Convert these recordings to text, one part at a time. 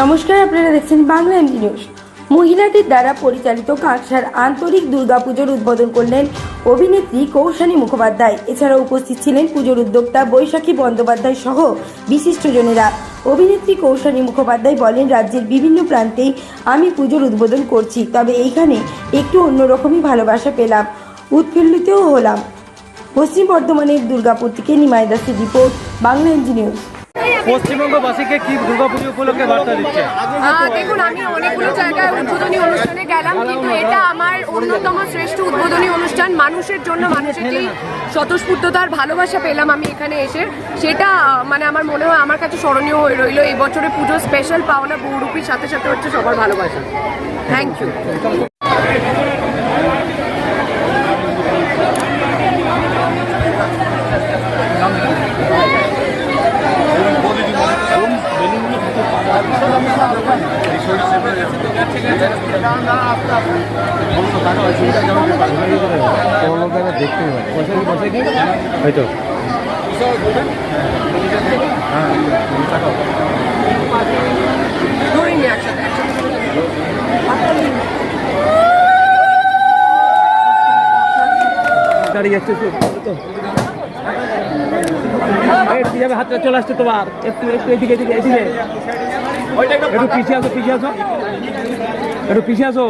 নমস্কার, আপনারা দেখছেন বাংলা এমডি নিউজ। মহিলাদের দ্বারা পরিচালিত কাঁকসার আন্তরিক দুর্গাপুজোর উদ্বোধন করলেন অভিনেত্রী কৌশানী মুখোপাধ্যায়। এছাড়াও উপস্থিত ছিলেন পুজোর উদ্যোক্তা বৈশাখী বন্দ্যোপাধ্যায় সহ বিশিষ্টজনেরা অভিনেত্রী কৌশানী মুখোপাধ্যায় বলেন, রাজ্যের বিভিন্ন প্রান্তেই আমি পুজোর উদ্বোধন করছি, তবে এইখানে একটু অন্যরকমই ভালোবাসা পেলাম, উৎফুল্লিতও হলাম। পশ্চিম বর্ধমানের দুর্গাপুর থেকে নিমাই দাসের রিপোর্ট, বাংলা নিউজ। পশ্চিমবঙ্গবাসীকে কি দুর্গাপুজো উপলক্ষে বার্তা দিচ্ছে? দেখুন, আমি অনেকগুলো জায়গায় উদ্বোধনী অনুষ্ঠানে গেলাম, কিন্তু এটা আমার অন্যতম শ্রেষ্ঠ উদ্বোধনী অনুষ্ঠান। মানুষের জন্য মানুষের যে স্বতঃস্ফূর্ততার ভালোবাসা পেলাম আমি এখানে এসে। সেটা মানে আমার মনে হয় আমার কাছে স্মরণীয় হয়ে রইল। এই বছরে পুজো স্পেশাল পাওনা বহুরূপীর সাথে সাথে হচ্ছে সবার ভালোবাসা। থ্যাংক ইউ হয়তো একসাথে একসাথে দাঁড়িয়ে হাতটা চলে আসছে তোমার একটু একটু এদিকে এদিকে এদিকে একটু পিছিয়ে আসো পিছিয়ে আসো একটু পিছিয়ে আসো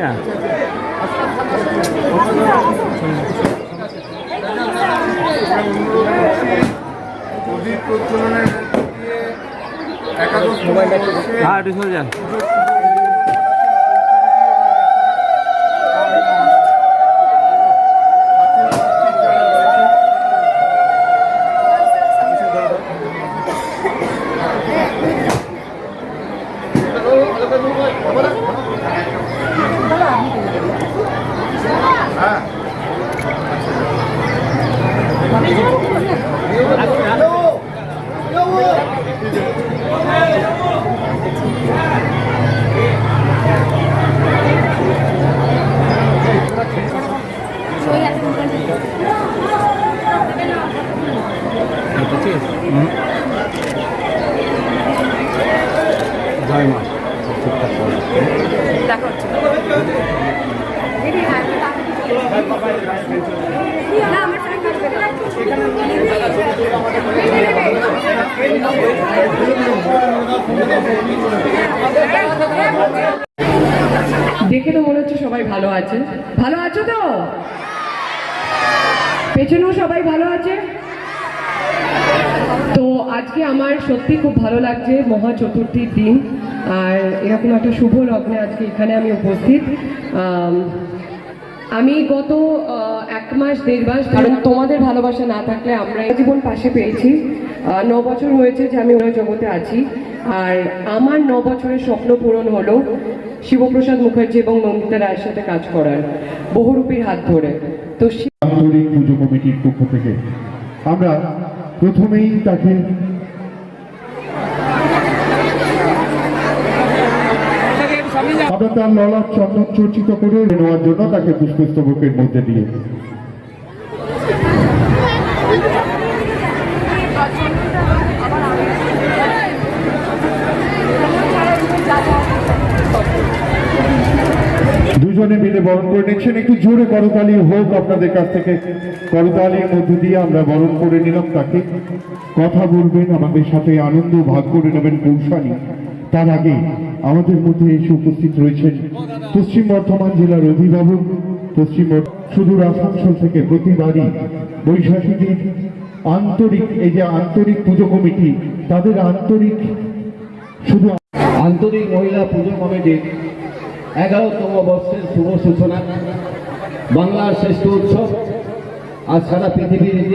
না বর্ষে হ্যাঁ একটু সরে যান জয় মা ঠিকঠাক করে। আসবে দেখে তো মনে হচ্ছে সবাই ভালো আছে। ভালো আছো তো? পেছনেও সবাই ভালো আছে? তো আজকে আমার সত্যি খুব ভালো লাগছে মহা চতুর্থীর দিন। আর এরকম একটা শুভ লগ্নে আজকে এখানে আমি উপস্থিত। আমি গত এক মাস দেড় মাস কারণ তোমাদের ভালোবাসা না থাকলে আমরা জীবন পাশে পেয়েছি। ন বছর হয়েছে যে আমি ওই জগতে আছি। আর আমার ন বছরের স্বপ্ন পূরণ হলো শিবপ্রসাদ মুখার্জি এবং নন্দিতা রায়ের সাথে কাজ করার বহুরূপীর হাত ধরে। তো পুজো কমিটির পক্ষ থেকে আমরা প্রথমেই তাকে আপনার তার ললাট চন্দন চর্চিত করে নেওয়ার জন্য তাকে পুষ্পস্তবকের মধ্যে দিয়ে। বরণ করে নিচ্ছেন একটু জোরে করতালি হোক আপনাদের কাছ থেকে। করতালির মধ্যে দিয়ে আমরা বরণ করে নিলাম তাকে। কথা বলবেন, আমাদের সাথে আনন্দ ভাগ করে নেবেন কৌশালী তার আগে আমাদের মধ্যে এসে উপস্থিত রয়েছেন পশ্চিম বর্ধমান জেলার অভিভাবক, পশ্চিম সুদূর আসানসোল থেকে প্রতিবারই বৈশাখীদের আন্তরিক, এই যে আন্তরিক পুজো কমিটি, তাদের আন্তরিক শুধু আন্তরিক মহিলা পুজো কমিটির এগারোতম বর্ষের শুভ সূচনা। বাংলার শ্রেষ্ঠ উৎসব আর সারা পৃথিবীর